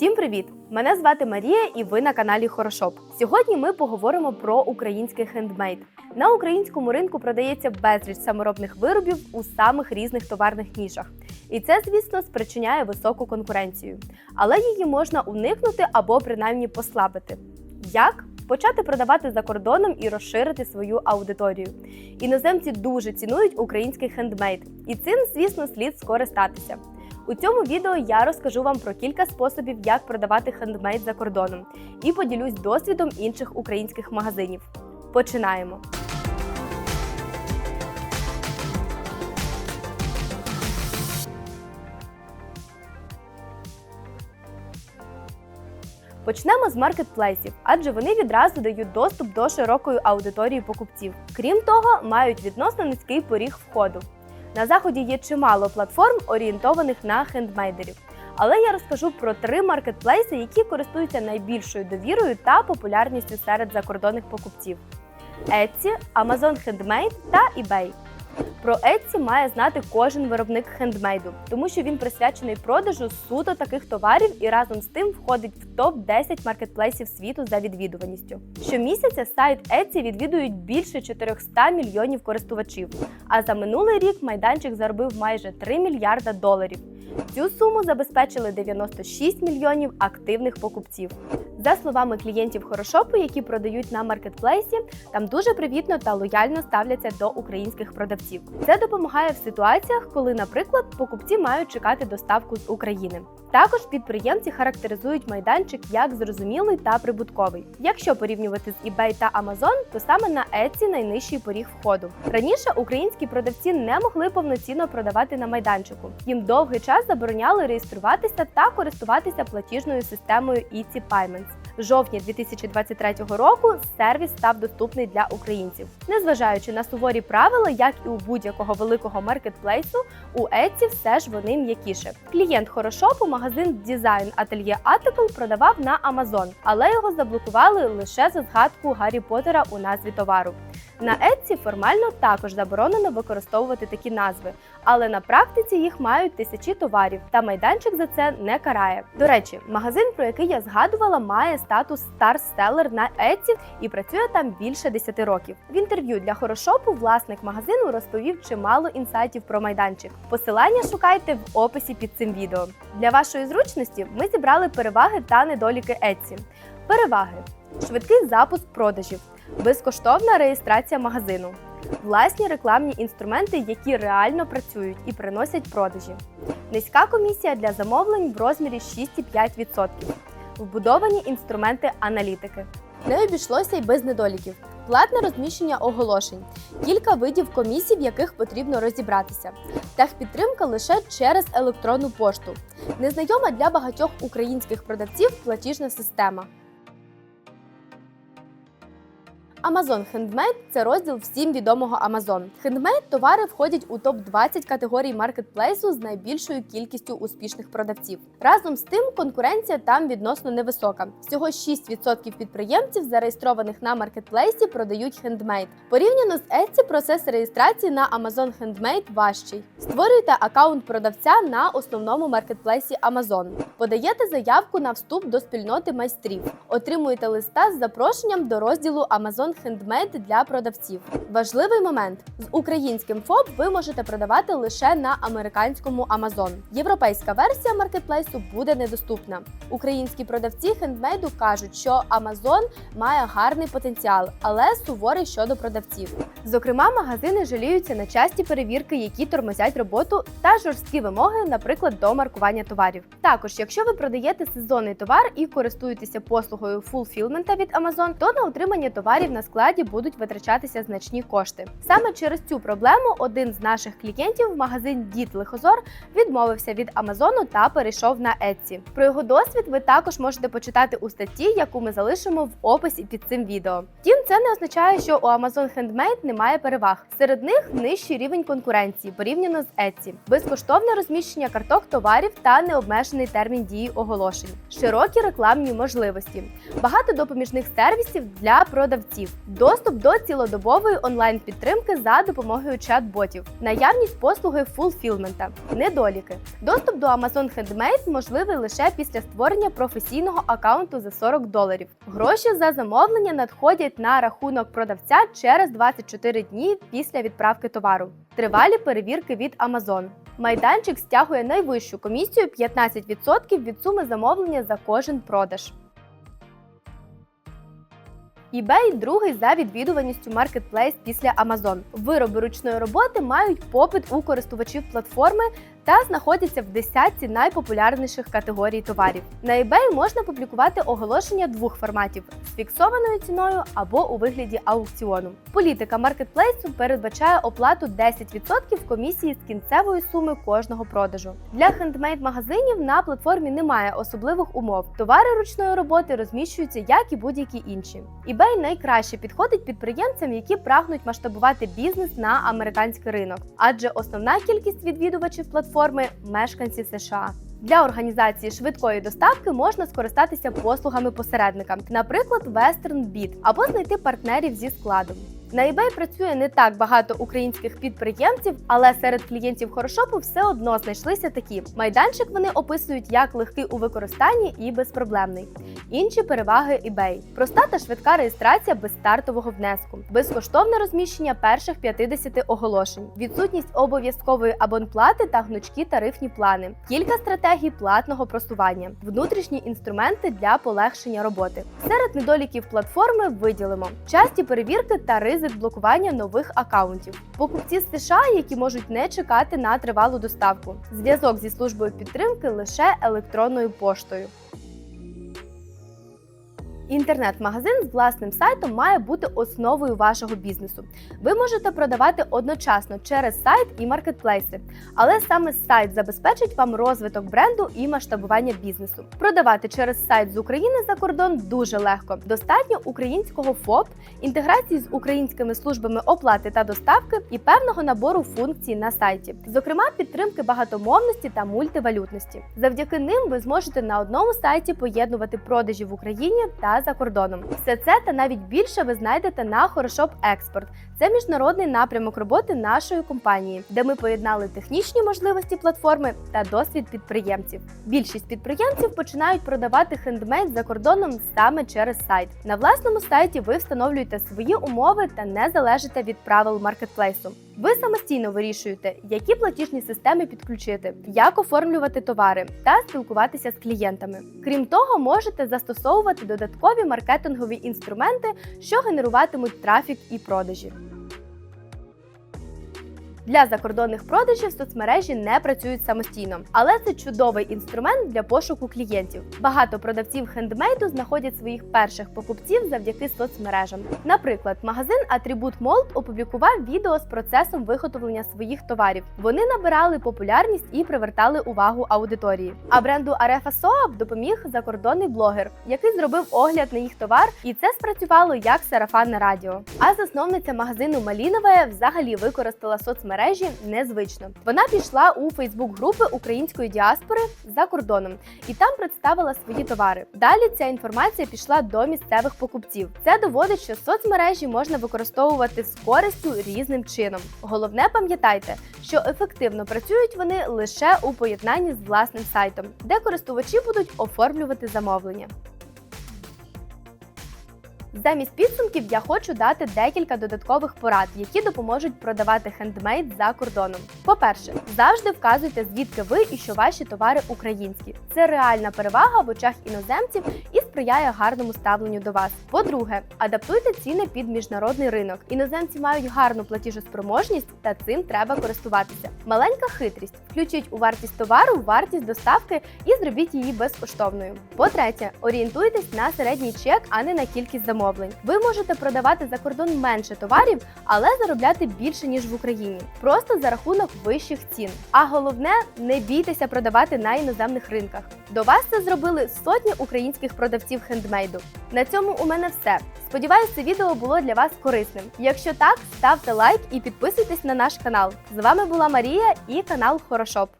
Всім привіт! Мене звати Марія, і ви на каналі Хорошоп. Сьогодні ми поговоримо про український хендмейд. На українському ринку продається безліч саморобних виробів у самих різних товарних нішах. І це, звісно, спричиняє високу конкуренцію. Але її можна уникнути або принаймні послабити. Як? Почати продавати за кордоном і розширити свою аудиторію. Іноземці дуже цінують український хендмейд, і цим, звісно, слід скористатися. У цьому відео я розкажу вам про кілька способів, як продавати хендмейд за кордоном, і поділюсь досвідом інших українських магазинів. Починаємо! Почнемо з маркетплейсів, адже вони відразу дають доступ до широкої аудиторії покупців. Крім того, мають відносно низький поріг входу. На заході є чимало платформ, орієнтованих на хендмейдерів. Але я розкажу про три маркетплейси, які користуються найбільшою довірою та популярністю серед закордонних покупців: Etsy, Amazon Handmade та eBay. Про Etsy має знати кожен виробник хендмейду, тому що він присвячений продажу суто таких товарів і разом з тим входить в топ 10 маркетплейсів світу за відвідуваністю. Щомісяця сайт Etsy відвідують більше 400 мільйонів користувачів. А за минулий рік майданчик заробив майже 3 мільярда доларів. Цю суму забезпечили 96 мільйонів активних покупців. За словами клієнтів Хорошопу, які продають на маркетплейсі, там дуже привітно та лояльно ставляться до українських продавців. Це допомагає в ситуаціях, коли, наприклад, покупці мають чекати доставку з України. Також підприємці характеризують майданчик як зрозумілий та прибутковий. Якщо порівнювати з eBay та Amazon, то саме на Etsy найнижчий поріг входу. Раніше українські продавці не могли повноцінно продавати на майданчику. Їм довгий час забороняли реєструватися та користуватися платіжною системою Easy Payments. Жовтні 2023 року сервіс став доступний для українців. Незважаючи на суворі правила, як і у будь-якого великого маркетплейсу, у Etsy все ж вони м'якіше. Клієнт Хорошопу магазин дизайн ательє Атикл продавав на Amazon, але його заблокували лише за згадку Гаррі Поттера у назві товару. На Etsy формально також заборонено використовувати такі назви, але на практиці їх мають тисячі товарів, та майданчик за це не карає. До речі, магазин, про який я згадувала, має статус Star-Seller на Etsy і працює там більше 10 років. В інтерв'ю для Хорошопу власник магазину розповів чимало інсайтів про майданчик. Посилання шукайте в описі під цим відео. Для вашої зручності ми зібрали переваги та недоліки Etsy. Переваги: швидкий запуск продажів, безкоштовна реєстрація магазину, власні рекламні інструменти, які реально працюють і приносять продажі, низька комісія для замовлень в розмірі 6,5%, вбудовані інструменти аналітики. Не обійшлося й без недоліків. Платне розміщення оголошень, кілька видів комісій, в яких потрібно розібратися, техпідтримка лише через електронну пошту, незнайома для багатьох українських продавців платіжна система. Amazon Handmade – це розділ всім відомого Amazon. Handmade товари входять у топ-20 категорій маркетплейсу з найбільшою кількістю успішних продавців. Разом з тим, конкуренція там відносно невисока. Всього 6% підприємців, зареєстрованих на маркетплейсі, продають хендмейд. Порівняно з Etsy, процес реєстрації на Amazon Handmade важчий. Створюйте аккаунт продавця на основному маркетплейсі Amazon. Подаєте заявку на вступ до спільноти майстрів. Отримуєте листа з запрошенням до розділу Amazon Handmade для продавців. Важливий момент: з українським ФОП ви можете продавати лише на американському Amazon. Європейська версія маркетплейсу буде недоступна. Українські продавці хендмейду кажуть, що Amazon має гарний потенціал, але суворий щодо продавців. Зокрема, магазини жаліються на часті перевірки, які тормозять роботу, та жорсткі вимоги, наприклад, до маркування товарів. Також, якщо ви продаєте сезонний товар і користуєтеся послугою фулфілмента від Amazon, то на утримання товарів на складі будуть витрачатися значні кошти. Саме через цю проблему один з наших клієнтів, магазин Дід Лихозор, відмовився від Амазону та перейшов на Etsy. Про його досвід ви також можете почитати у статті, яку ми залишимо в описі під цим відео. Втім, це не означає, що у Amazon Handmade немає переваг. Серед них нижчий рівень конкуренції порівняно з Etsy, безкоштовне розміщення карток товарів та необмежений термін дії оголошень, широкі рекламні можливості, багато допоміжних сервісів для продавців. доступ до цілодобової онлайн-підтримки за допомогою чат-ботів, наявність послуги фулфілмента, недоліки. Доступ до Amazon Handmade можливий лише після створення професійного аккаунту за 40 доларів. Гроші за замовлення надходять на рахунок продавця через 24 дні після відправки товару. Тривалі перевірки від Amazon. Майданчик стягує найвищу комісію 15% від суми замовлення за кожен продаж. eBay – другий за відвідуваністю маркетплейс після Amazon. Вироби ручної роботи мають попит у користувачів платформи та знаходяться в десятці найпопулярніших категорій товарів. На eBay можна публікувати оголошення двох форматів з фіксованою ціною або у вигляді аукціону. Політика маркетплейсу передбачає оплату 10% комісії з кінцевої суми кожного продажу. Для хендмейд-магазинів на платформі немає особливих умов. Товари ручної роботи розміщуються як і будь-які інші. eBay найкраще підходить підприємцям, які прагнуть масштабувати бізнес на американський ринок, адже основна кількість відвідувачів платформи мешканці США. Для організації швидкої доставки можна скористатися послугами посередника, наприклад, WesternBit, або знайти партнерів зі складом. На eBay працює не так багато українських підприємців, але серед клієнтів хорошопу все одно знайшлися такі. Майданчик вони описують як легкий у використанні і безпроблемний. Інші переваги eBay – проста та швидка реєстрація без стартового внеску, безкоштовне розміщення перших 50 оголошень, відсутність обов'язкової абонплати та гнучкі тарифні плани, кілька стратегій платного просування, внутрішні інструменти для полегшення роботи. Серед недоліків платформи виділимо часті перевірки та ризик блокування нових акаунтів, покупці з США, які можуть не чекати на тривалу доставку, зв'язок зі службою підтримки лише електронною поштою. Інтернет-магазин з власним сайтом має бути основою вашого бізнесу. Ви можете продавати одночасно через сайт і маркетплейси, але саме сайт забезпечить вам розвиток бренду і масштабування бізнесу. Продавати через сайт з України за кордон дуже легко. Достатньо українського ФОП, інтеграції з українськими службами оплати та доставки і певного набору функцій на сайті, зокрема підтримки багатомовності та мультивалютності. Завдяки ним ви зможете на одному сайті поєднувати продажі в Україні та за кордоном. Все це та навіть більше ви знайдете на Хорошоп Експорт. Це міжнародний напрямок роботи нашої компанії, де ми поєднали технічні можливості платформи та досвід підприємців. Більшість підприємців починають продавати хендмейд за кордоном саме через сайт. На власному сайті ви встановлюєте свої умови та не залежите від правил маркетплейсу. Ви самостійно вирішуєте, які платіжні системи підключити, як оформлювати товари та спілкуватися з клієнтами. Крім того, можете застосовувати додаткові маркетингові інструменти, що генеруватимуть трафік і продажі. Для закордонних продажів соцмережі не працюють самостійно, але це чудовий інструмент для пошуку клієнтів. Багато продавців хендмейду знаходять своїх перших покупців завдяки соцмережам. Наприклад, магазин Атрибут Молд опублікував відео з процесом виготовлення своїх товарів. Вони набирали популярність і привертали увагу аудиторії. А бренду Arefa Soap допоміг закордонний блогер, який зробив огляд на їх товар, і це спрацювало як сарафанне радіо. А засновниця магазину Малінове взагалі використала соцмережі незвично. Вона пішла у Фейсбук-групи української діаспори за кордоном і там представила свої товари. Далі ця інформація пішла до місцевих покупців. Це доводить, що соцмережі можна використовувати з користю різним чином. Головне, пам'ятайте, що ефективно працюють вони лише у поєднанні з власним сайтом, де користувачі будуть оформлювати замовлення. Замість підсумків я хочу дати декілька додаткових порад, які допоможуть продавати хендмейд за кордоном. По-перше, завжди вказуйте, звідки ви і що ваші товари українські. Це реальна перевага в очах іноземців і сприяє гарному ставленню до вас. По-друге, адаптуйте ціни під міжнародний ринок. Іноземці мають гарну платіжоспроможність, та цим треба користуватися. Маленька хитрість: включіть у вартість товару вартість доставки і зробіть її безкоштовною. По-третє, орієнтуйтесь на середній чек, а не на кількість замовлень. Ви можете продавати за кордон менше товарів, але заробляти більше ніж в Україні, просто за рахунок вищих цін. А головне, не бійтеся продавати на іноземних ринках. До вас це зробили сотні українських продавців хендмейду. На цьому у мене все. Сподіваюсь, це відео було для вас корисним. Якщо так, ставте лайк і підписуйтесь на наш канал. З вами була Марія і канал Хорошоп.